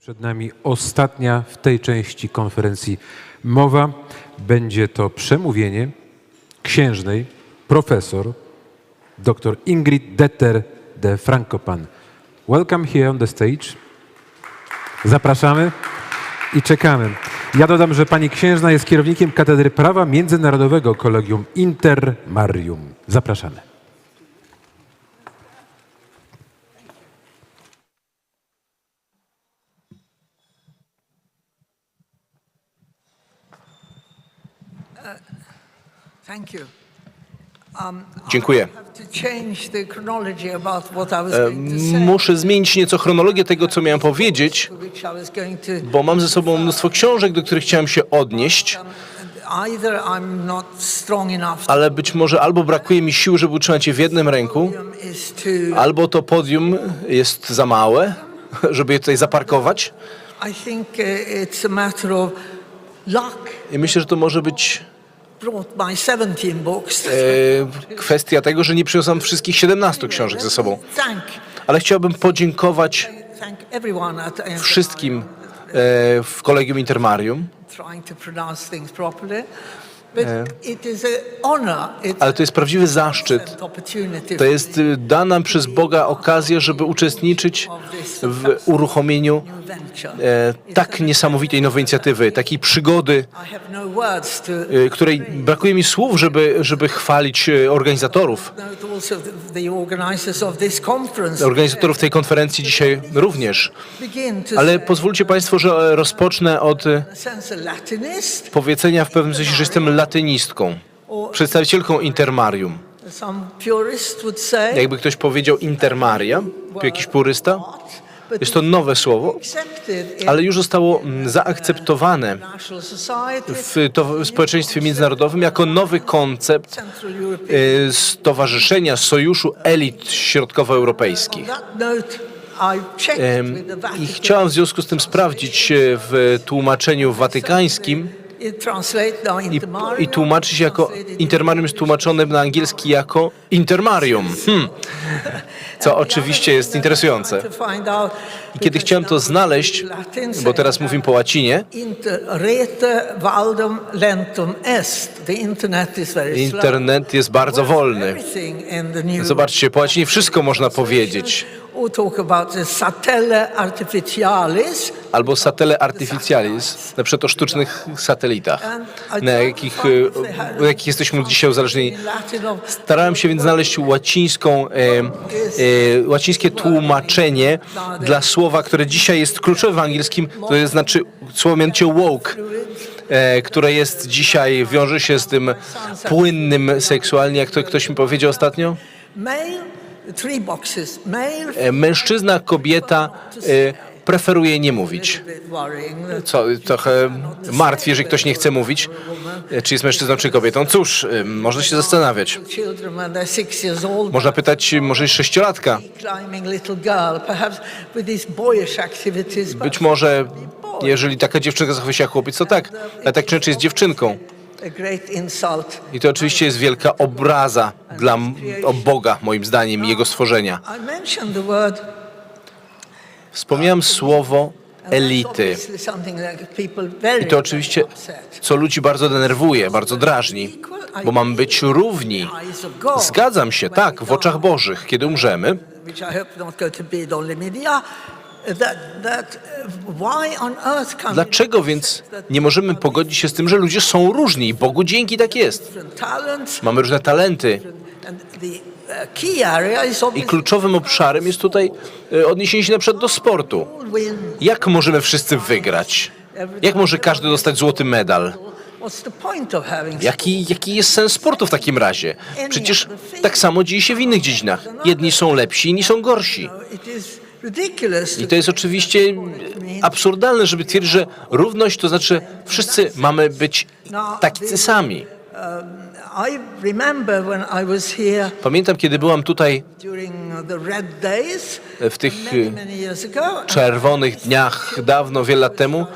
Przed nami ostatnia w tej części konferencji mowa. Będzie to przemówienie księżnej profesor dr Ingrid Detter de Frankopan. Welcome here on the stage. Zapraszamy i czekamy. Ja dodam, że pani księżna jest kierownikiem Katedry Prawa Międzynarodowego Kolegium Inter Marium. Zapraszamy. Thank you. Um, Dziękuję. I have to change the chronology about what I was going to say, Muszę zmienić nieco chronologię tego, co miałem powiedzieć, bo mam ze sobą mnóstwo książek, do których chciałem się odnieść, enough ale być może albo brakuje mi sił, żeby utrzymać je w jednym ręku, albo to podium jest za małe, żeby je tutaj zaparkować. Uh. I myślę, że to może być Brought my 17 books. e, kwestia tego, że nie przyniosłem wszystkich 17 książek ze sobą. Ale chciałbym podziękować wszystkim e, w Kolegium Intermarium, It's ale to jest prawdziwy zaszczyt. To jest y, dana przez Boga okazja, żeby uczestniczyć w uruchomieniu e, tak niesamowitej nowej inicjatywy, takiej przygody, no y, której brakuje mi słów, żeby, żeby chwalić organizatorów. conference. Organizatorów tej konferencji dzisiaj również. Ale pozwólcie Państwo, że rozpocznę od powiedzenia w pewnym sensie, że jestem latynistką, przedstawicielką Intermarium. Jakby ktoś powiedział Intermaria, jakiś purysta, jest to nowe słowo, ale już zostało mm, zaakceptowane w, to, w społeczeństwie międzynarodowym jako nowy koncept y, stowarzyszenia, sojuszu elit środkowoeuropejskich. I chciałam w związku z tym sprawdzić e, w tłumaczeniu watykańskim i, i tłumaczy się jako intermarium jest tłumaczone na angielski jako intermarium. Hmm. Co oczywiście jest interesujące. I kiedy chciałem to znaleźć, bo teraz mówimy po łacinie, internet jest bardzo wolny. Zobaczcie, po łacinie wszystko można powiedzieć. Albo satele artificialis, na przykład o sztucznych satelitach, na jakich, e, na jakich jesteśmy dzisiaj uzależnieni. Starałem się więc znaleźć łacińską, e, e, łacińskie tłumaczenie dla słowa, które dzisiaj jest kluczowe w angielskim, to znaczy słowo mianowicie woke, e, które jest dzisiaj, wiąże się z tym płynnym seksualnie, jak to ktoś mi powiedział ostatnio. E, mężczyzna, kobieta preferuje nie mówić. co trochę martwi, jeżeli ktoś nie chce mówić, e, czy jest mężczyzną, czy kobietą. Cóż, y, można się zastanawiać. Można pytać, y, może jest sześciolatka. Być może, jeżeli taka dziewczynka zachowuje się jak chłopiec, to tak. Ale tak czy inaczej jest dziewczynką. I to oczywiście jest wielka obraza dla Boga, moim zdaniem, Jego stworzenia. I mentioned the word Wspomniałem słowo elity. I to oczywiście, co ludzi bardzo denerwuje, bardzo drażni, bo mamy być równi. Zgadzam się, tak, w oczach Bożych. Kiedy umrzemy, Dlaczego więc nie możemy pogodzić się z tym, że ludzie są różni? Bogu dzięki tak jest. Mamy różne talenty i kluczowym obszarem jest tutaj e, odniesienie się na przykład do sportu. Jak możemy wszyscy wygrać? Jak może każdy dostać złoty medal? Jaki, jaki jest sens sportu w takim razie? Przecież tak samo dzieje się w innych dziedzinach. Jedni są lepsi, inni są gorsi. I to jest oczywiście absurdalne, żeby twierdzić, że równość to znaczy wszyscy mamy być tacy sami. Pamiętam, kiedy byłam tutaj Days w tych e, czerwonych dniach dawno, wiele lat temu.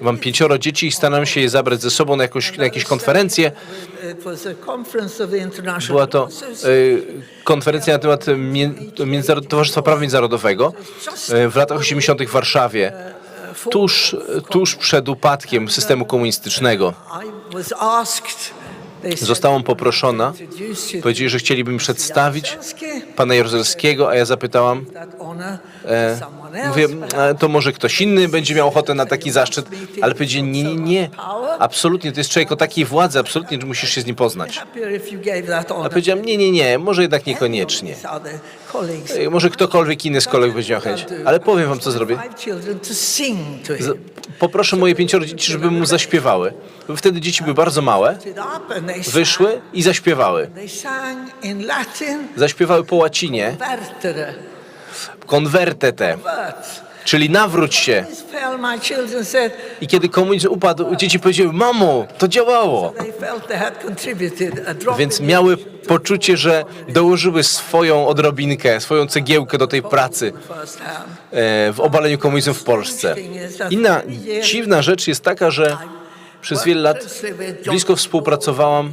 Mam pięcioro dzieci i staram się je zabrać ze sobą na, jakąś, na jakieś konferencje. Była to e, konferencja na temat Towarzystwa Prawa Międzynarodowego e, w latach 80. w Warszawie. tuż, tuż przed upadkiem systemu komunistycznego. Zostałam poproszona, powiedzieli, że chcieliby mi przedstawić pana Jaruzelskiego, a ja zapytałam, e, mówię, e, to może ktoś inny będzie miał ochotę na taki zaszczyt, ale powiedzieli, nie, nie, nie, absolutnie, to jest człowiek o takiej władzy, absolutnie że musisz się z nim poznać. A powiedziałem, nie, nie, nie, może jednak niekoniecznie. E, Może ktokolwiek inny z kolegów będzie miał chęć, ale powiem wam, co zrobię. Z-. Poproszę moje pięcioro dzieci, żeby mu zaśpiewały. Wtedy dzieci były bardzo małe, wyszły i zaśpiewały. Zaśpiewały po łacinie but czyli nawróć się. I kiedy komunizm upadł, dzieci powiedziały, mamo, to działało. Więc miały poczucie, że dołożyły swoją odrobinkę, swoją cegiełkę do tej pracy e, w obaleniu komunizmu w Polsce. Inna dziwna rzecz jest taka, że przez wiele lat blisko współpracowałam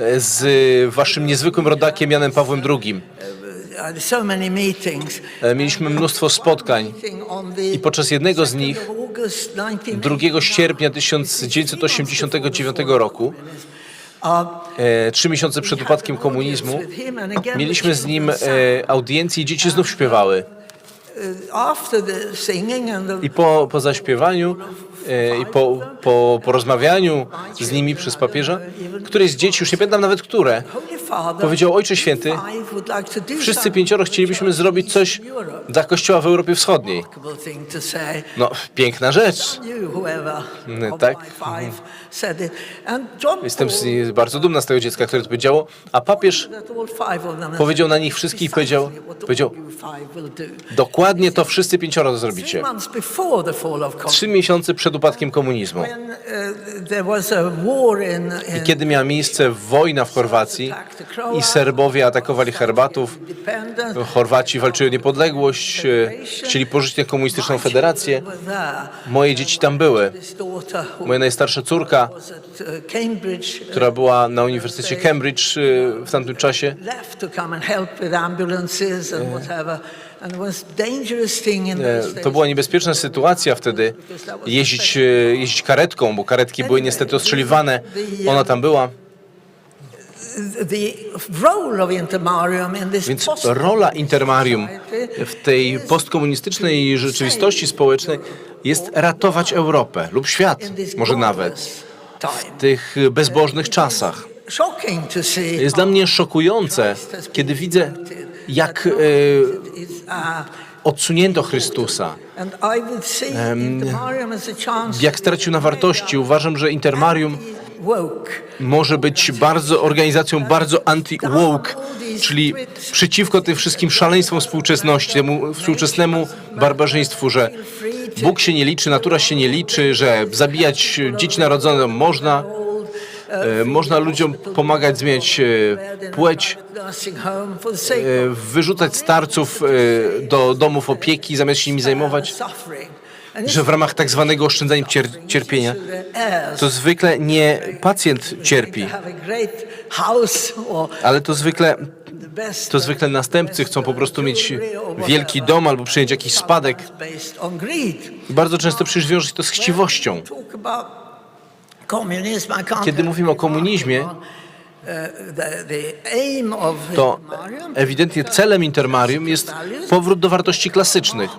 e, z waszym niezwykłym rodakiem Janem Pawłem II. Uh. E, Mieliśmy mnóstwo spotkań i podczas jednego z nich, 2nd of August 2 sierpnia 1989 roku, e, trzy miesiące przed upadkiem komunizmu, mieliśmy z nim e, audiencję i dzieci znów śpiewały. I po, po zaśpiewaniu i po, po porozmawianiu z nimi przez papieża, któreś z dzieci, już nie pamiętam nawet które, powiedział, Ojcze Święty, wszyscy pięcioro chcielibyśmy zrobić coś dla Kościoła w Europie Wschodniej. No, piękna rzecz. Mm, tak. John Jestem bardzo dumna z tego dziecka, które to powiedziało, a papież powiedział na nich wszystkich powiedział, powiedział dokładnie to wszyscy pięcioro zrobicie. Trzy miesiące przed upadkiem komunizmu. uh, in Kiedy miała miejsce wojna w Chorwacji i Serbowie atakowali Herbatów, Chorwaci walczyli o niepodległość, chcieli porzucić tę komunistyczną federację. Moje dzieci tam były. Moja najstarsza córka, uh, uh, która była na Uniwersytecie Cambridge e, w tamtym czasie, to e, to była niebezpieczna sytuacja wtedy, jeździć, e, jeździć karetką, bo karetki były niestety ostrzeliwane. Ona tam była. Więc rola intermarium w tej postkomunistycznej rzeczywistości społecznej jest ratować Europę lub świat, może nawet w tych bezbożnych czasach. Jest dla mnie szokujące, kiedy widzę, jak e, odsunięto Chrystusa, jak stracił na wartości. Uważam, że intermarium może być bardzo organizacją bardzo anti-woke, czyli przeciwko tym wszystkim szaleństwom współczesności, temu współczesnemu barbarzyństwu, że Bóg się nie liczy, natura się nie liczy, że zabijać dzieci narodzone można, można ludziom pomagać zmieniać e, płeć, e, wyrzucać starców e, do domów opieki, zamiast się nimi zajmować, że w ramach tak zwanego oszczędzania cier- cierpienia, to zwykle nie pacjent cierpi, ale to zwykle to zwykle następcy chcą po prostu mieć wielki dom albo przyjąć jakiś spadek. Bardzo często przecież wiąże się to z chciwością. Talk about communism, I can't Kiedy mówimy o komunizmie, To ewidentnie celem intermarium jest powrót do wartości klasycznych.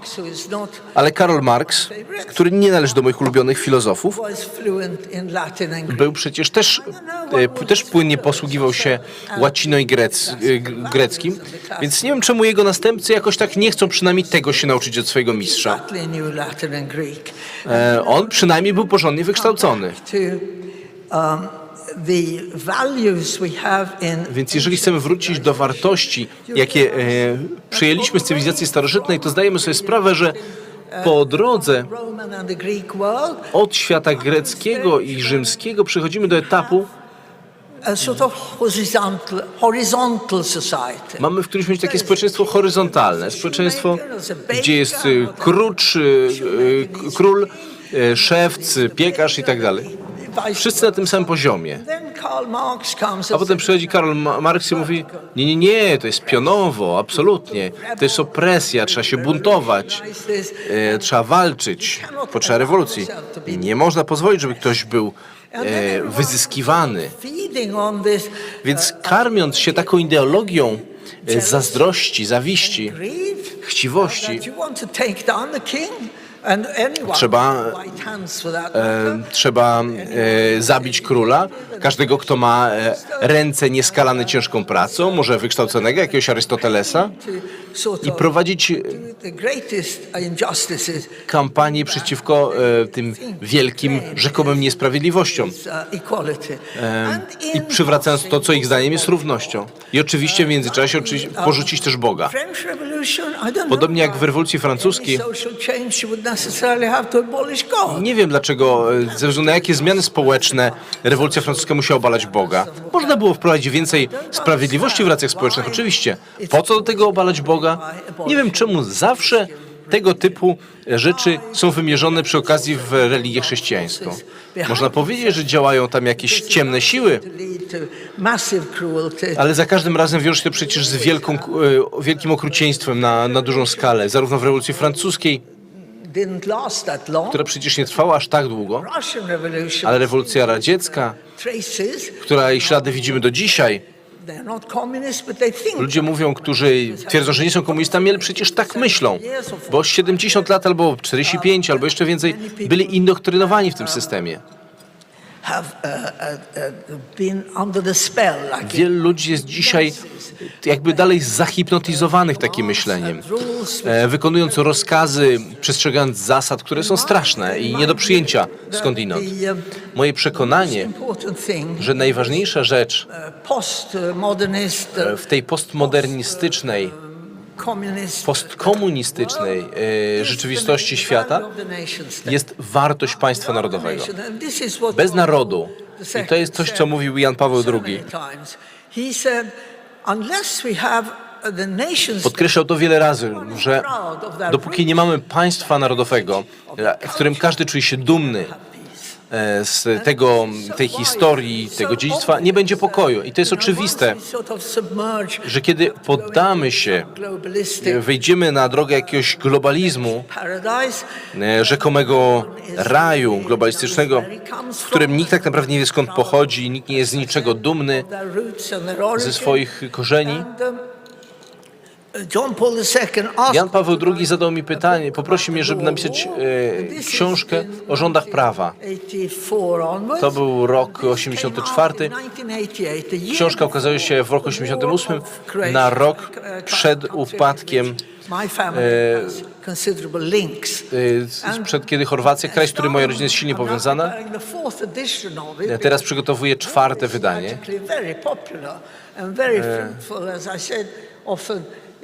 Ale Karol Marx, który nie należy do moich ulubionych filozofów, był przecież też, e, też płynnie posługiwał się łacino i grec, e, greckim, więc nie wiem czemu jego następcy jakoś tak nie chcą przynajmniej tego się nauczyć od swojego mistrza. E, On przynajmniej był porządnie wykształcony. Więc jeżeli chcemy wrócić do wartości, jakie e, przyjęliśmy z cywilizacji starożytnej, to zdajemy sobie sprawę, że po drodze od świata greckiego i rzymskiego przechodzimy do etapu, a sort of horizontal, horizontal society. mamy w którymś momencie takie społeczeństwo horyzontalne, społeczeństwo, gdzie jest e, krucz, e, e, król, szewc, piekarz i tak dalej. Wszyscy na tym samym poziomie. A potem przychodzi Karl Ma- Marx i mówi, nie, nie, nie, to jest pionowo, absolutnie. To jest opresja, trzeba się buntować, e, trzeba walczyć, potrzeba rewolucji. Nie można pozwolić, żeby ktoś był e, wyzyskiwany. Więc karmiąc się taką ideologią e, zazdrości, zawiści, chciwości, Trzeba, e, trzeba e, zabić króla, każdego, kto ma e, ręce nieskalane ciężką pracą, może wykształconego, jakiegoś Arystotelesa, i prowadzić e, kampanię przeciwko e, tym wielkim, rzekomym niesprawiedliwościom uh. And i przywracając to, co ich zdaniem jest równością. I oczywiście w międzyczasie oczywiście porzucić też Boga. Podobnie jak w rewolucji francuskiej, nie wiem dlaczego, e, ze względu na jakie zmiany społeczne rewolucja francuska musiała obalać Boga. Można było wprowadzić więcej sprawiedliwości w racjach społecznych, oczywiście. Po co do tego obalać Boga? Nie wiem czemu zawsze tego typu rzeczy są wymierzone przy okazji w religię chrześcijańską. Można powiedzieć, że działają tam jakieś ciemne siły, ale za każdym razem wiąże się to przecież z wielką, e, wielkim okrucieństwem na, na dużą skalę, zarówno w rewolucji francuskiej, która przecież nie trwała aż tak długo, ale rewolucja radziecka, jej ślady widzimy do dzisiaj. Ludzie mówią, którzy twierdzą, że nie są komunistami, ale przecież tak myślą, bo 70 lat albo 45 albo jeszcze więcej byli indoktrynowani w tym systemie. Wielu ludzi jest dzisiaj jakby dalej zahipnotyzowanych takim myśleniem, e, wykonując rozkazy, przestrzegając zasad, które są straszne i nie do przyjęcia skądinąd. Moje przekonanie, że najważniejsza rzecz e, w tej postmodernistycznej, postkomunistycznej e, rzeczywistości świata jest wartość państwa narodowego. Bez narodu. I to jest coś, co mówił Jan Paweł II. Podkreślał to wiele razy, że dopóki nie mamy państwa narodowego, w którym każdy czuje się dumny e, z tego, tej historii, tego dziedzictwa, nie będzie pokoju. I to jest oczywiste, że kiedy poddamy się, e, wejdziemy na drogę jakiegoś globalizmu, e, rzekomego raju globalistycznego, w którym nikt tak naprawdę nie wie skąd pochodzi, nikt nie jest z niczego dumny ze swoich korzeni. Jan Paweł II zadał mi pytanie, poprosił mnie, żeby napisać e, książkę o rządach prawa. To był rok 84. Książka ukazała się w roku 88, na rok przed upadkiem, e, przed kiedy Chorwacja, kraj, z którym moja rodzina jest silnie powiązana, teraz przygotowuje czwarte wydanie.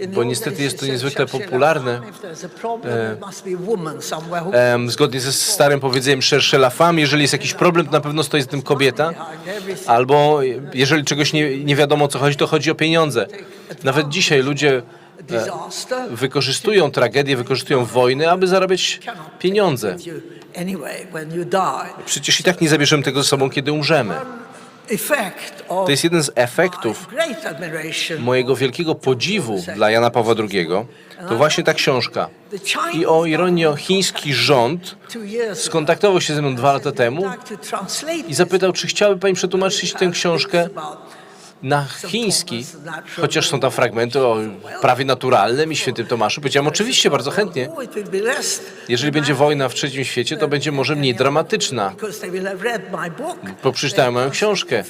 Bo niestety jest to niezwykle popularne. Em, zgodnie ze starym powiedzeniem Szerszela Fam, jeżeli jest jakiś problem, to na pewno stoi z tym kobieta. Albo jeżeli czegoś nie, nie wiadomo o co chodzi, to chodzi o pieniądze. Nawet dzisiaj ludzie wykorzystują tragedię, wykorzystują wojny, aby zarabiać pieniądze. Przecież i tak nie zabierzemy tego ze sobą, kiedy umrzemy. To jest jeden z efektów mojego wielkiego podziwu dla Jana Pawła II. To właśnie ta książka. I o ironię, chiński rząd skontaktował się ze mną dwa lata temu i zapytał, czy chciałby pani przetłumaczyć tę książkę na chiński, chociaż są tam fragmenty o prawie naturalnym i świętym Tomaszu. Powiedziałem oczywiście, bardzo chętnie. Jeżeli będzie wojna w trzecim świecie, to będzie może mniej dramatyczna, bo przeczytałem moją książkę.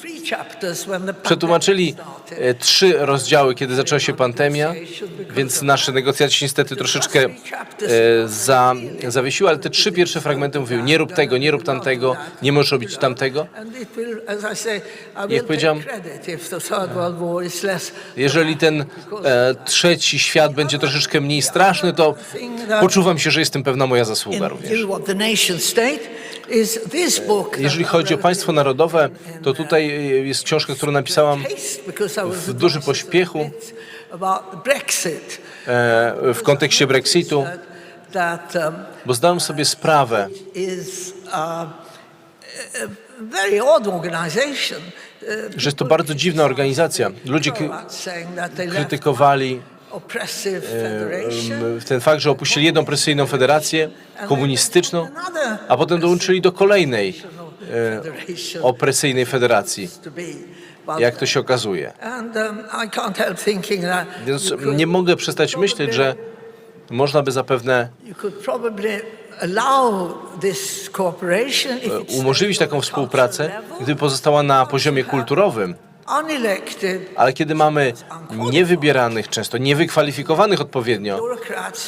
Przetłumaczyli trzy rozdziały, kiedy zaczęła się pandemia, więc nasze negocjacje się niestety troszeczkę e, za, zawiesiły, ale te trzy pierwsze fragmenty mówiły, nie rób tego, nie rób tamtego, nie możesz robić tamtego. Jak powiedziałem, Jeżeli ten e, trzeci świat będzie troszeczkę mniej straszny, to poczuwam się, że jest tym pewna moja zasługa również. Jeżeli chodzi o państwo narodowe, to tutaj e, jest książka, którą napisałam w dużym pośpiechu e, w kontekście Brexitu, bo zdałem sobie sprawę, organization że jest to bardzo dziwna organizacja. Ludzie krytykowali em, ten fakt, że opuścili jedną opresyjną federację komunistyczną, a potem dołączyli do kolejnej e, opresyjnej federacji, jak to się okazuje. Więc nie mogę przestać myśleć, że można by zapewne umożliwić taką współpracę, gdyby pozostała na poziomie kulturowym, ale kiedy mamy niewybieranych, często niewykwalifikowanych odpowiednio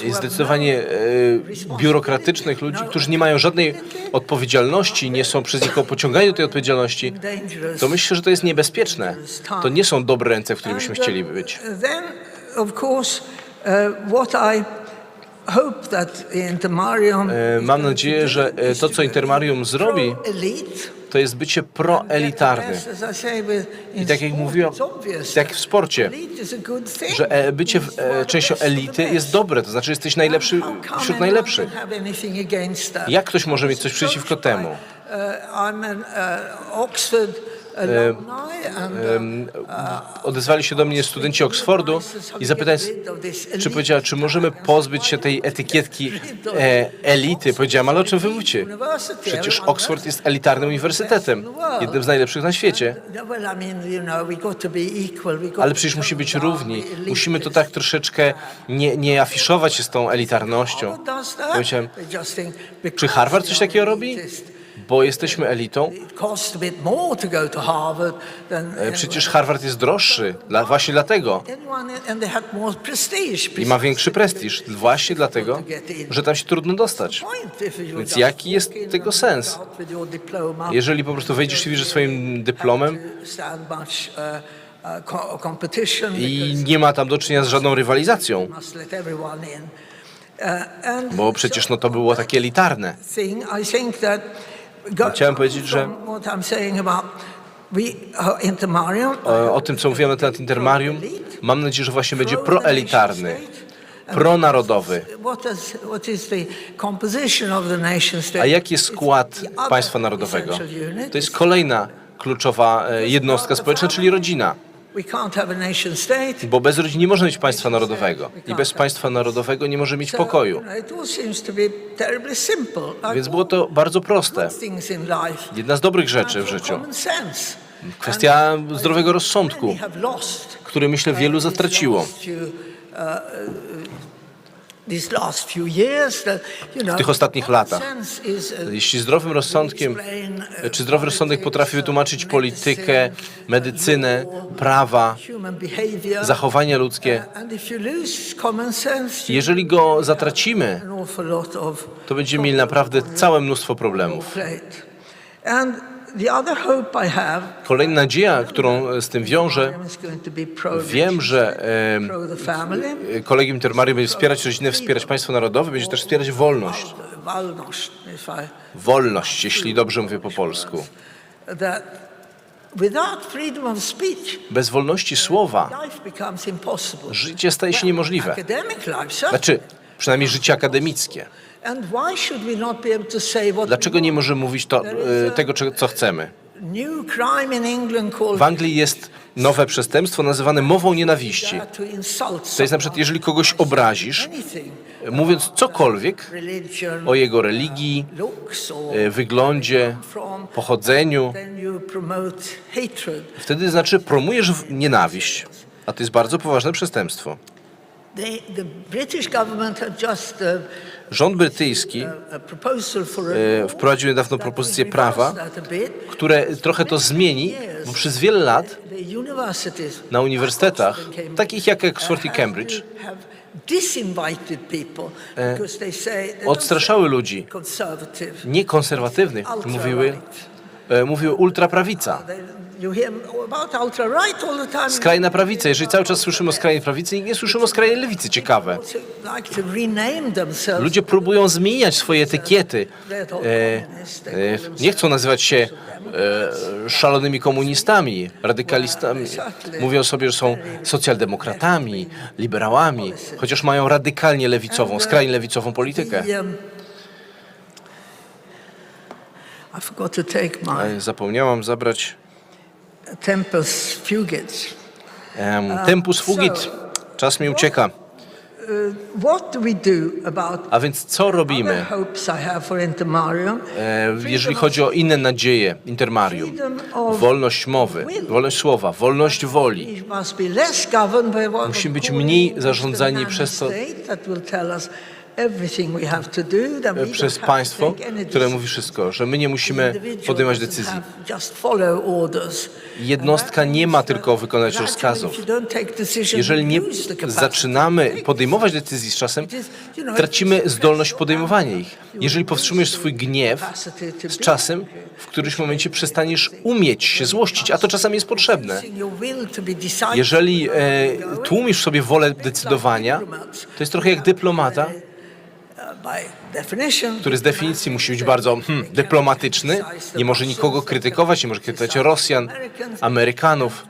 i zdecydowanie e, biurokratycznych ludzi, którzy nie mają żadnej odpowiedzialności, nie są przez nikogo pociągani do tej odpowiedzialności, to myślę, że to jest niebezpieczne. To nie są dobre ręce, w których byśmy chcieli być. Hope that Intermarium E, Mam nadzieję, że e, to, co Intermarium zrobi, to jest bycie proelitarny. I tak jak mówiłem, tak jak w sporcie, że e, bycie e, częścią elity jest dobre, to znaczy jesteś najlepszy wśród najlepszych. Jak ktoś może mieć coś przeciwko temu? Odezwali się do mnie studenci Oxfordu i zapytali, czy powiedziała, czy możemy pozbyć się tej etykietki e, elity. Powiedziałam, ale o czym wy mówicie? Przecież Oxford jest elitarnym uniwersytetem, jednym z najlepszych na świecie. Ale przecież musi być równi. Musimy to tak troszeczkę nie, nie afiszować się z tą elitarnością. Powiedziałem, czy Harvard coś takiego robi? Bo jesteśmy elitą. E, Przecież Harvard jest droższy, dla, właśnie dlatego. I ma większy prestiż, właśnie dlatego, że tam się trudno dostać. Więc jaki jest tego sens? Jeżeli po prostu wejdziesz i widzisz swoim dyplomem i nie ma tam do czynienia z żadną rywalizacją, bo przecież no to było takie elitarne. Chciałem powiedzieć, że o, o tym, co mówiłem na temat Intermarium, mam nadzieję, że właśnie będzie proelitarny, pronarodowy. A jaki jest skład państwa narodowego? To jest kolejna kluczowa e, jednostka społeczna, czyli rodzina. Bo bez rodziny nie może mieć państwa narodowego. I bez państwa narodowego nie może mieć pokoju. Więc było to bardzo proste. Jedna z dobrych rzeczy w życiu. Kwestia zdrowego rozsądku, który myślę wielu zatraciło. W tych ostatnich latach. Jeśli zdrowym rozsądkiem, czy zdrowy rozsądek potrafi wytłumaczyć politykę, medycynę, prawa, zachowania ludzkie, jeżeli go zatracimy, to będziemy mieli naprawdę całe mnóstwo problemów. Kolejna nadzieja, którą z tym wiążę, wiem, że e, kolegium Intermarium będzie wspierać rodzinę, wspierać państwo narodowe, będzie też wspierać wolność. Wolność, jeśli dobrze mówię po polsku. Bez wolności słowa życie staje się niemożliwe. Znaczy, przynajmniej życie akademickie. Dlaczego nie możemy mówić to, e, tego, co chcemy? W Anglii jest nowe przestępstwo nazywane mową nienawiści. To jest na przykład, jeżeli kogoś obrazisz, mówiąc cokolwiek o jego religii, e, wyglądzie, pochodzeniu, wtedy znaczy promujesz nienawiść. A to jest bardzo poważne przestępstwo. Rząd brytyjski e, wprowadził niedawno propozycję prawa, które trochę to zmieni, bo przez wiele lat na uniwersytetach, takich jak Oxford i Cambridge, odstraszały ludzi. Niekonserwatywnych, mówiły, e, mówiły ultraprawica, skrajna prawica. Jeżeli cały czas słyszymy o skrajnej prawicy, nie słyszymy o skrajnej lewicy. Ciekawe. Ludzie próbują zmieniać swoje etykiety. E, e, nie chcą nazywać się szalonymi komunistami, radykalistami. Mówią sobie, że są socjaldemokratami, liberałami, chociaż mają radykalnie lewicową, skrajnie lewicową politykę. I forgot to take my Zapomniałam zabrać tempus fugit. Em, tempus fugit. Czas mi ucieka. What do we do about A więc co other robimy, hopes I have for Intermarium? e, jeżeli chodzi o inne nadzieje Intermarium? Wolność mowy, wolność słowa, wolność woli. We must be less governed by what Musimy być mniej zarządzani przez to- E, Przez państwo, które mówi wszystko, że my nie musimy podejmować decyzji. Jednostka nie ma tylko gradually, rozkazów. Jeżeli nie zaczynamy podejmować decyzji z czasem, tracimy zdolność podejmowania ich. Jeżeli powstrzymujesz swój gniew z czasem, w którymś momencie przestaniesz umieć się złościć, a to czasami jest potrzebne. Jeżeli e, tłumisz sobie wolę decydowania, to jest trochę jak dyplomata, definition, który z definicji musi być bardzo hmm, dyplomatyczny, nie może nikogo krytykować, nie może krytykować Rosjan, Amerykanów.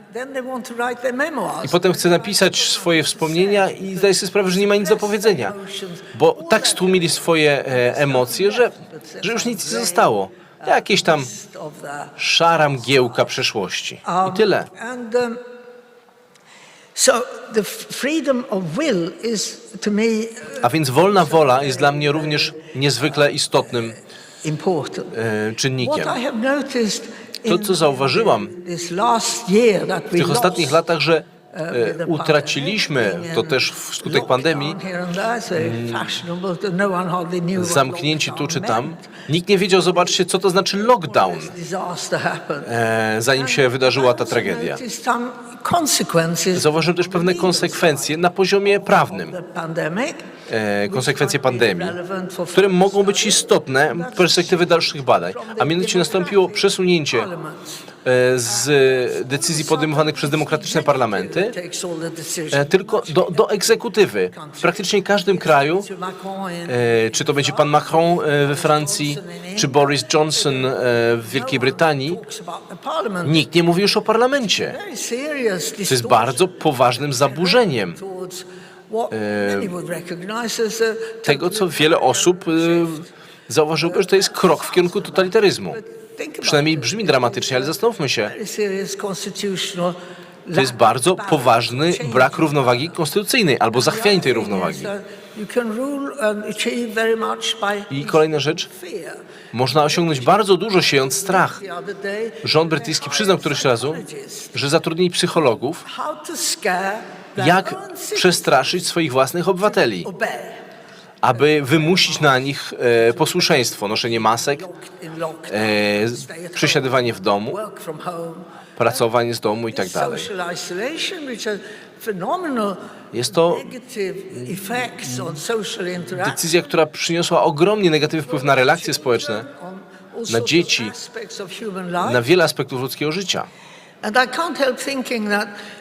I potem chce napisać swoje wspomnienia i zdaje sobie sprawę, że nie ma nic do powiedzenia, bo tak stłumili swoje e, emocje, że, że już nic nie zostało. Jakieś tam szara mgiełka przeszłości. I tyle. A więc wolna wola jest dla mnie również niezwykle istotnym e, czynnikiem. To, co zauważyłam w tych ostatnich latach, że e, the utraciliśmy, to też wskutek pandemii, to no zamknięci tu czy tam. Nikt nie wiedział, zobaczcie, co to znaczy lockdown, e, zanim się wydarzyła ta tragedia. Zauważyłem też pewne konsekwencje na poziomie prawnym. e, konsekwencje pandemii, które mogą być istotne z perspektywy dalszych badań. A mianowicie nastąpiło przesunięcie e, z decyzji podejmowanych przez demokratyczne parlamenty e, tylko do, do egzekutywy. W praktycznie każdym kraju, e, czy to będzie pan Macron e, we Francji, czy Boris Johnson e, w Wielkiej Brytanii, nikt nie mówi już o parlamencie. To jest bardzo poważnym zaburzeniem tego, co wiele osób e, zauważyło, że to jest krok w kierunku totalitaryzmu. Przynajmniej brzmi dramatycznie, ale zastanówmy się. To jest bardzo poważny brak równowagi konstytucyjnej albo zachwianie tej równowagi. I kolejna rzecz, można osiągnąć bardzo dużo siejąc strach. Rząd brytyjski przyznał któryś razu, że zatrudnili psychologów, jak przestraszyć swoich własnych obywateli. Aby wymusić na nich e, posłuszeństwo, noszenie masek, e, przesiadywanie w domu, pracowanie z domu i tak dalej. Jest to decyzja, która przyniosła ogromnie negatywny wpływ na relacje społeczne, na dzieci, na wiele aspektów ludzkiego życia.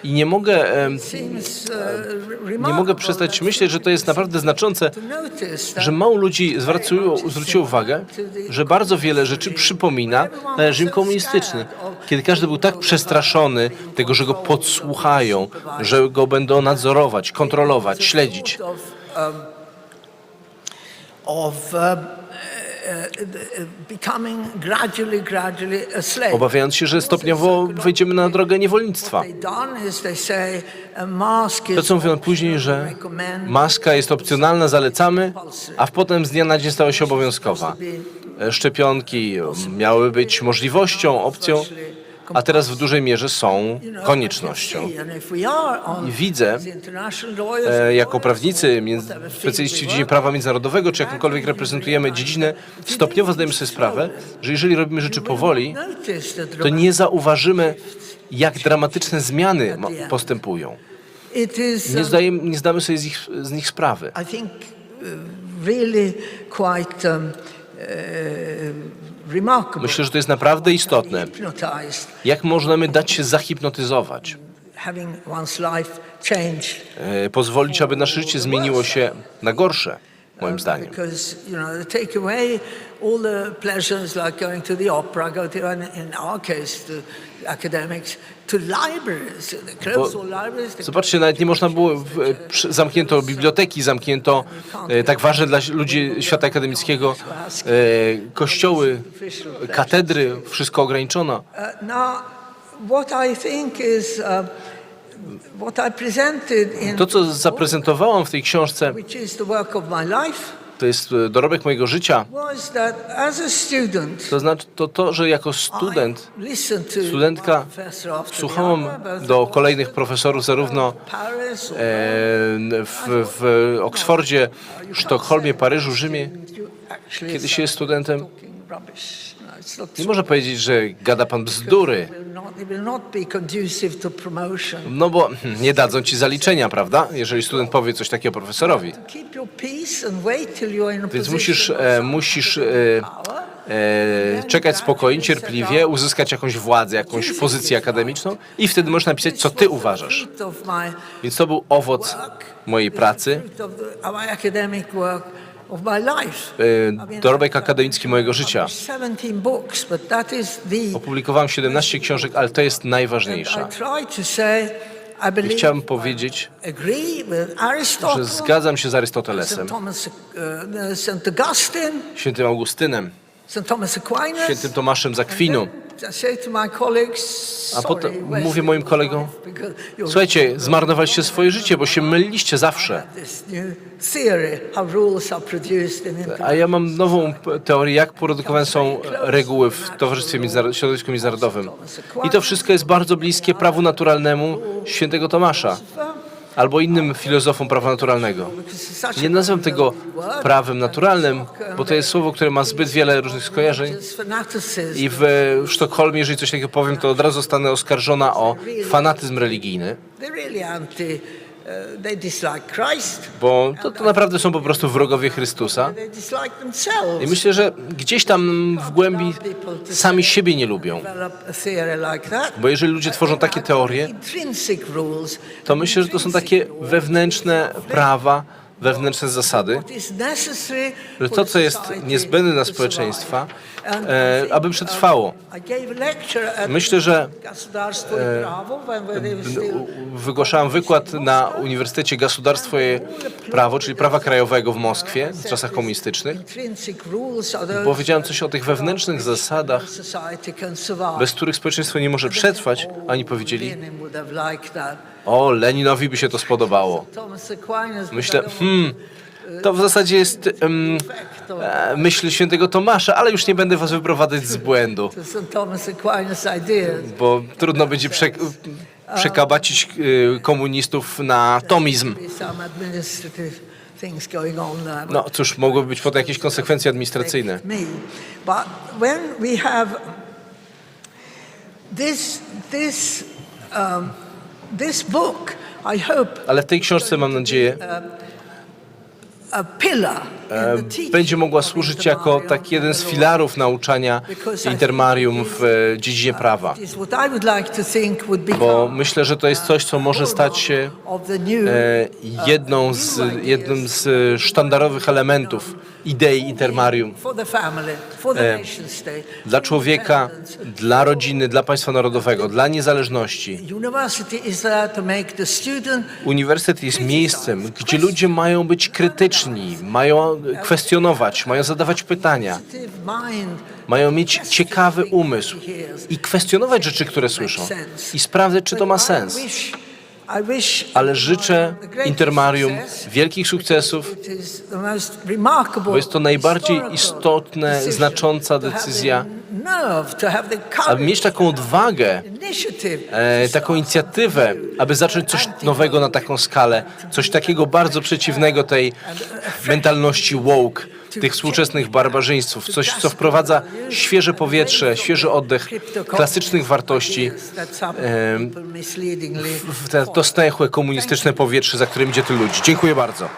I nie mogę, uh, nie mogę przestać myśleć, że to jest naprawdę znaczące, że mało ludzi zwracało, zwróciło uwagę, że bardzo wiele rzeczy przypomina na reżim komunistyczny, kiedy każdy był tak przestraszony tego, że go podsłuchają, że go będą nadzorować, kontrolować, śledzić. of, Obawiając się, że stopniowo wejdziemy na drogę niewolnictwa. To, co mówią później, że maska jest opcjonalna, zalecamy, a potem z dnia na dzień stała się obowiązkowa. Szczepionki miały być możliwością, opcją, a teraz w dużej mierze są koniecznością. I widzę, e, jako prawnicy, specjaliści w dziedzinie prawa międzynarodowego, czy jakąkolwiek reprezentujemy dziedzinę, stopniowo zdajemy sobie sprawę, że jeżeli robimy rzeczy powoli, to nie zauważymy, jak dramatyczne zmiany postępują. Nie, zdajemy, nie zdamy sobie z, ich, z nich sprawy. Um. Myślę, że to jest naprawdę istotne. Jak możemy dać się zahipnotyzować? E, pozwolić, aby nasze życie zmieniło się na gorsze, moim zdaniem. They Zobaczcie, nawet nie można było, e, zamknięto biblioteki, zamknięto e, tak ważne dla ludzi świata akademickiego e, kościoły, katedry, wszystko ograniczono. Uh, uh, To, co zaprezentowałam w tej książce, to jest e, dorobek mojego życia. To znaczy to, to że jako student studentka słuchałam do kolejnych profesorów zarówno e, w, w Oksfordzie, Sztokholmie, Paryżu, Rzymie. Kiedy się jest studentem, nie można powiedzieć, że gada pan bzdury, no bo nie dadzą ci zaliczenia, prawda? Jeżeli student powie coś takiego profesorowi. Więc musisz, e, musisz e, e, czekać spokojnie, cierpliwie, uzyskać jakąś władzę, jakąś pozycję akademiczną i wtedy możesz napisać, co ty uważasz. Więc to był owoc mojej pracy, e, dorobek akademicki mojego życia. 17 books, but that is the Opublikowałem 17 książek, ale to jest najważniejsza. I chciałem powiedzieć, że zgadzam się z St. Arystotelesem. Augustine, świętym Augustynem. Świętym Tomaszem z Akwinu. A potem mówię moim kolegom, Słuchajcie, zmarnowaliście swoje życie, bo się myliliście zawsze. A ja mam nową teorię, jak produkowane są reguły w Towarzystwie Międzynar- Środowisku Międzynarodowym. I to wszystko jest bardzo bliskie prawu naturalnemu świętego Tomasza albo innym filozofom prawa naturalnego. Nie nazywam tego prawem naturalnym, bo to jest słowo, które ma zbyt wiele różnych skojarzeń. I w Sztokholmie, jeżeli coś takiego powiem, to od razu zostanę oskarżona o fanatyzm religijny, Uh, bo to, to naprawdę są po prostu wrogowie Chrystusa. I myślę, że gdzieś tam w głębi sami siebie nie lubią. Bo jeżeli ludzie tworzą takie teorie, to myślę, że to są takie wewnętrzne prawa, wewnętrzne zasady, że to, co jest niezbędne dla społeczeństwa, e, aby przetrwało. Myślę, że e, wygłaszałem wykład na Uniwersytecie Gospodarstwo i Prawo, czyli prawa krajowego w Moskwie w czasach komunistycznych, bo wiedziałem coś o tych wewnętrznych zasadach, bez których społeczeństwo nie może przetrwać, ani powiedzieli, o, Leninowi by się to spodobało. Myślę, hmm, to w zasadzie jest e, myśl świętego Tomasza, ale już nie będę was wyprowadzać z błędu, bo trudno będzie prze, przekabacić y, komunistów na tomizm. No cóż, mogłyby być potem jakieś konsekwencje administracyjne. this, this, um, this book, I hope, Ale w tej książce mam nadzieję, a pillar the teaching będzie mogła służyć jako taki jeden z filarów nauczania intermarium w e, dziedzinie prawa. Bo myślę, że to jest coś, co może stać się e, jedną z, jednym z e, sztandarowych elementów idei intermarium dla człowieka, dla rodziny, dla państwa narodowego, dla niezależności. Uniwersytet jest miejscem, gdzie ludzie mają być krytyczni, mają kwestionować, mają zadawać pytania, mają mieć ciekawy umysł i kwestionować rzeczy, które słyszą i sprawdzać, czy to ma sens. Ale życzę Intermarium wielkich sukcesów, bo jest to najbardziej istotna, znacząca decyzja, aby mieć taką odwagę, e, taką inicjatywę, aby zacząć coś nowego na taką skalę, coś takiego bardzo przeciwnego tej mentalności woke, tych współczesnych barbarzyństwów, coś, co wprowadza świeże powietrze, świeży oddech klasycznych wartości w te dostęchłe komunistyczne powietrze, za którym idzie tylu ludzi. Dziękuję bardzo.